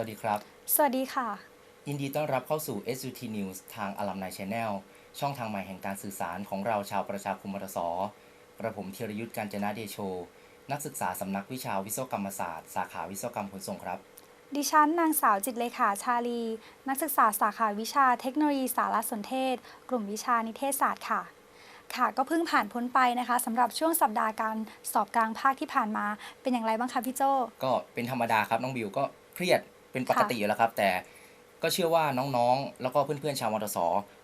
วัสดีครับ สวัสดีค่ะ ยินดีต้อนรับเข้าสู่ SUT News ทาง Alumni Channel ช่องทางใหม่แห่งการสื่อสารของเราชาวประชาคมมรสกระผมธีรยุทธ์การจนาเดโช นักศึกษาสำนักวิชาวิศวกรรมศาสตร์ สาขาวิศวกรรมขนส่งครับ ดิฉันนางสาวจิตเลขาชาลี นักศึกษาสาขาวิชาเทคโนโลยีสารสนเทศ กลุ่มวิชานิเทศศาสตร์ค่ะค่ะก็เพิ่งผ่านพ้นไปนะคะสำหรับช่วงสัปดาห์การสอบกลางภาคที่ผ่านมาเป็นอย่างไรบ้างคะพี่โจก็เป็นธรรมดาครับน้องบิวก็เครียด เป็นปกติอยู่แล้วครับ แต่ก็เชื่อว่าน้องๆ แล้วก็เพื่อนๆชาวมรส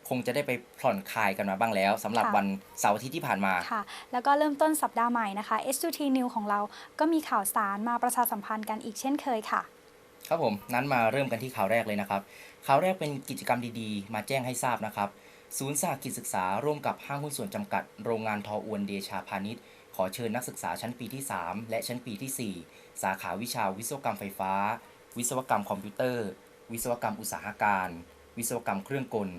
คงจะได้ไปผ่อนคลายกันมาบ้างแล้วสำหรับค่ะวันเสาร์อาทิตย์ที่ผ่านมาค่ะ แล้วก็เริ่มต้นสัปดาห์ใหม่นะคะ S2T New ของเราก็มีข่าวสารมาประชาสัมพันธ์กันอีกเช่นเคยค่ะ ครับผมนั้นมาเริ่มกันที่ข่าวแรกเลยนะครับข่าวแรกเป็นกิจกรรมดีๆ มาแจ้งให้ทราบนะครับ ศูนย์สาหกิจศึกษาร่วมกับห้างหุ้นส่วนจำกัด โรงงานทออวนเดชาพาณิชย์ ขอเชิญนักศึกษาชั้นปีที่ 3 และชั้นปีที่ 4 สาขาวิชาวิศวกรรมไฟฟ้า วิศวกรรมคอมพิวเตอร์ วิศวกรรมอุตสาหการ วิศวกรรมเครื่องกล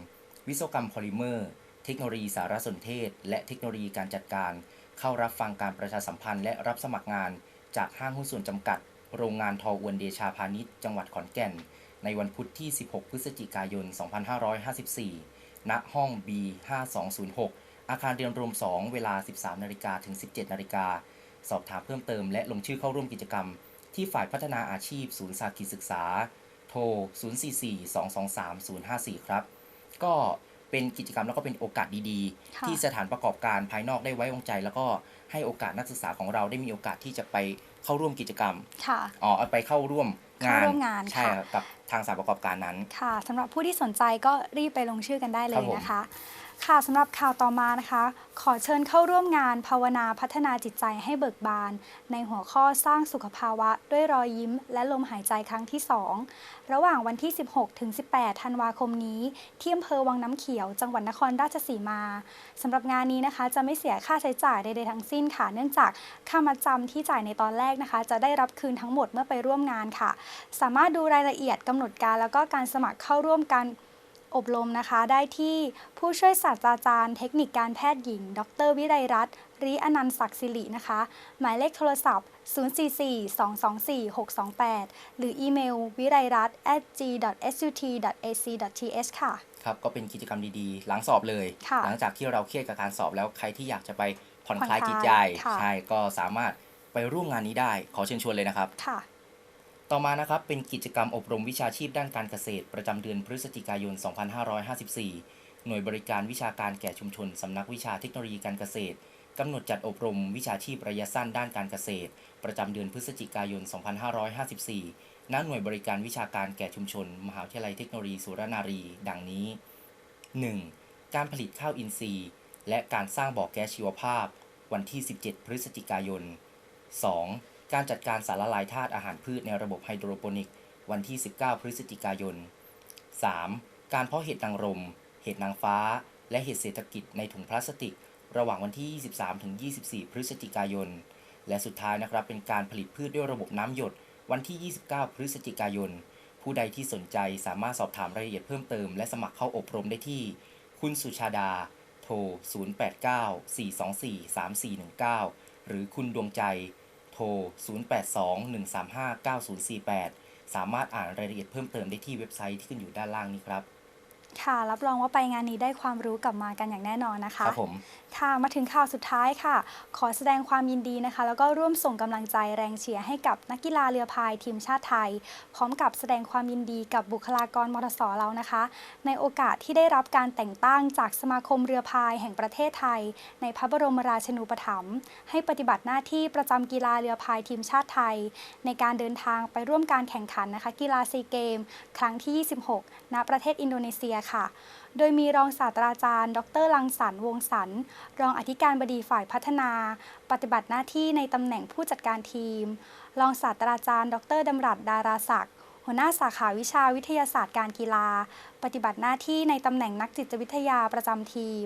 วิศวกรรมพอลิเมอร์ เทคโนโลยีสารสนเทศ และเทคโนโลยีการจัดการ เข้ารับฟังการประชาสัมพันธ์และรับสมัครงาน จากห้างหุ้นส่วนจำกัด โรงงานทออวนเดชาพาณิชย์ จังหวัดขอนแก่น ในวันพุธที่ 16 พฤศจิกายน 2554 ณ ห้อง B 5206อาคารเรียนรวม 2 เวลา 13นาฬิกาถึง 17นาฬิกาสอบถามเพิ่มเติมและลงชื่อเข้าร่วมกิจกรรม ที่ฝ่ายพัฒนาอาชีพ ศูนย์สากิจศึกษา โทร 044-223-054 ครับ ก็เป็นกิจกรรมแล้วก็เป็นโอกาสดีค่ะๆที่สถานประกอบการภายนอกได้ไว้วางใจ แล้วก็ให้โอกาสนักศึกษาของเราได้มีโอกาสที่จะไปเข้าร่วมกิจกรรมค่ะอ๋อไปเข้าร่วมงานเข้าร่วมงานใช่ค่ะครับกับทางสถานประกอบการนั้น ค่ะสำหรับผู้ที่สนใจก็รีบไปลงชื่อกันได้เลครัยบผมนะคะ ค่ะสำหรับข่าวต่อมานะคะ ขอเชิญเข้าร่วมงานภาวนาพัฒนาจิตใจให้เบิกบาน ในหัวข้อสร้างสุขภาวะด้วยรอยยิ้ม และลมหายใจครั้งที่ 2 ระหว่างวันที่ 16 ถึง 18 ธันวาคมนี้ ที่อำเภอวังน้ำเขียว จังหวัดนครราชสีมาสำหรับงานนี้นะคะ จะไม่เสียค่าใช้จ่ายใดๆทั้งสิ้นค่ะ เนื่องจากค่ามัดจำที่จ่ายในตอนแรกนะคะ จะได้รับคืนทั้งหมดเมื่อไปร่วมงานค่ะ สามารถดูรายละเอียดกำหนดการแล้วก็การสมัครเข้าร่วมการ อบรมนะคะได้ที่ผู้ช่วยศาสตราจารย์เทคนิคการแพทย์หญิง ดร วิไลรัตน์ริอนันต์ศักดิ์สิรินะคะ หมายเลขโทรศัพท์ 044-224-628 หรืออีเมลวิไลรัตน์ at g.sut.ac.th ค่ะ ครับ ก็เป็นกิจกรรมดีๆ หลังสอบเลยค่ะหลังจากที่เราเครียดกับการสอบแล้วใครที่อยากจะไปผ่อนคลายผ่อนคลายจิตใจค่ะใช่ ก็สามารถไปร่วมงานนี้ได้ ขอเชิญชวนเลยนะครับ ค่ะ ต่อมานะครับเป็นกิจกรรมอบรมวิชาชีพด้านการเกษตร ประจำเดือนพฤศจิกายน 2554 หน่วยบริการวิชาการแก่ชุมชนสำนักวิชาเทคโนโลยีการเกษตรกำหนดจัดอบรมวิชาชีพระยะสั้นด้านการเกษตร ประจำเดือนพฤศจิกายน 2554 ณ หน่วยบริการวิชาการแก่ชุมชน มหาวิทยาลัยเทคโนโลยีสุรนารี ดังนี้ 1. การผลิตข้าวอินทรีย์ และการสร้างบ่อแก๊สชีวภาพ วันที่ 17 พฤศจิกายน 2. การจัดการสารละลายธาตุอาหารพืชในระบบไฮโดรโปนิก วันที่ 19 พฤศจิกายน 3. การเพาะเห็ดนางรม เห็ดนางฟ้า และเห็ดเศรษฐกิจในถุงพลาสติก ระหว่างวันที่ 23-24 พฤศจิกายน และสุดท้ายนะครับเป็นการผลิตพืชด้วยระบบน้ำหยด วันที่ 29 พฤศจิกายน ผู้ใดที่สนใจสามารถสอบถามรายละเอียดเพิ่มเติมและสมัครเข้าอบรมได้ที่ คุณสุชาดา โทร 089-424-3419 หรือคุณดวงใจ ทร 0821359048 สามารถอ่านรายละเอียดเพิ่มเติมได้ที่เว็บไซต์ที่ขึ้นอยู่ด้านล่างนี้ครับ ค่ะ รับรองว่าไปงานนี้ได้ความรู้กลับมากันอย่างแน่นอนนะคะ ครับผม ค่ะมาถึงข่าวสุดท้ายค่ะ ขอแสดงความยินดีนะคะ แล้วก็ร่วมส่งกำลังใจแรงเชียร์ให้กับนักกีฬาเรือพายทีมชาติไทย พร้อมกับแสดงความยินดีกับบุคลากรมรสเรานะคะ ในโอกาสที่ได้รับการแต่งตั้งจากสมาคมเรือพายแห่งประเทศไทย ในพระบรมราชินูปถัมภ์ให้ปฏิบัติหน้าที่ประจำกีฬาเรือพายทีมชาติไทย ในการเดินทางไปร่วมการแข่งขันนะคะ กีฬาซีเกม ครั้งที่ 26 ณ ประเทศอินโดนีเซียค่ะ โดยมีรองศาสตราจารย์ ดรลังสรรค์วงสรรรองอธิการบดีฝ่ายพัฒนา ปฏิบัติหน้าที่ในตำแหน่งผู้จัดการทีม รองศาสตราจารย์ ดรดำรัสดาราศักดิ์หัวหน้าสาขาวิชาวิทยาศาสตร์การกีฬา ปฏิบัติหน้าที่ในตำแหน่งนักจิตวิทยาประจำทีม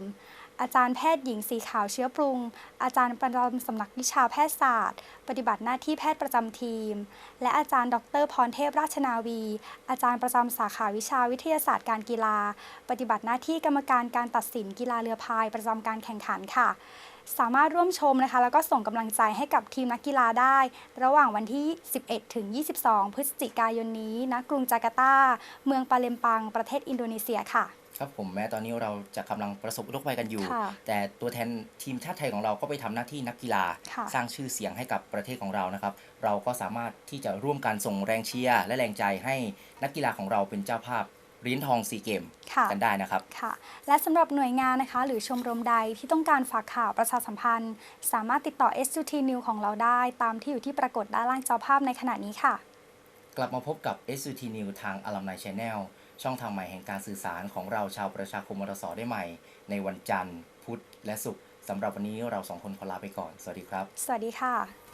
อาจารย์แพทย์หญิงสีขาวเชื้อปรุง อาจารย์ประจำสำนักวิชาแพทยศาสตร์ ปฏิบัติหน้าที่แพทย์ประจำทีม และอาจารย์ดรพรเทพราชนาวี อาจารย์ประจำสาขาวิชาวิทยาศาสตร์การกีฬา ปฏิบัติหน้าที่กรรมการการตัดสินกีฬาเรือพายประจำการแข่งขันค่ะ สามารถร่วมชมนะคะ แล้วก็ส่งกำลังใจให้กับทีมนักกีฬาได้ ระหว่างวันที่ 11 ถึง 22 พฤศจิกายนนี้ณกรุงจาการ์ตา เมืองปาเลมปัง ประเทศอินโดนีเซียค่ะ ครับผมแม้ตอนนี้เราจะกำลังประสบอุทกภัยกันอยู่ค่ะแต่ตัวแทนทีมชาติไทยของเราก็ไปทำหน้าที่นักกีฬาค่ะสร้างชื่อเสียงให้กับประเทศของเรานะครับ เราก็สามารถที่จะร่วมกันส่งแรงเชียร์และแรงใจให้นักกีฬาของเราเป็นเจ้าภาพเหรียญทองซีเกมค่ะกันได้นะครับค่ะและสำหรับหน่วยงานนะคะ หรือชมรมใดที่ต้องการฝากข่าวประชาสัมพันธ์ สามารถติดต่อ S2T News ของเราได้ ตามที่อยู่ที่ปรากฏด้านล่างจอภาพในขณะนี้ค่ะ กลับมาพบกับ SUT New ทาง Alumni Channel ช่องทางใหม่แห่งการสื่อสารของเราชาวประชาคมมรสได้ใหม่ ในวันจันทร์ พุธและศุกร์สำหรับวันนี้เราสองคนขอลาไปก่อน สวัสดีครับ สวัสดีค่ะ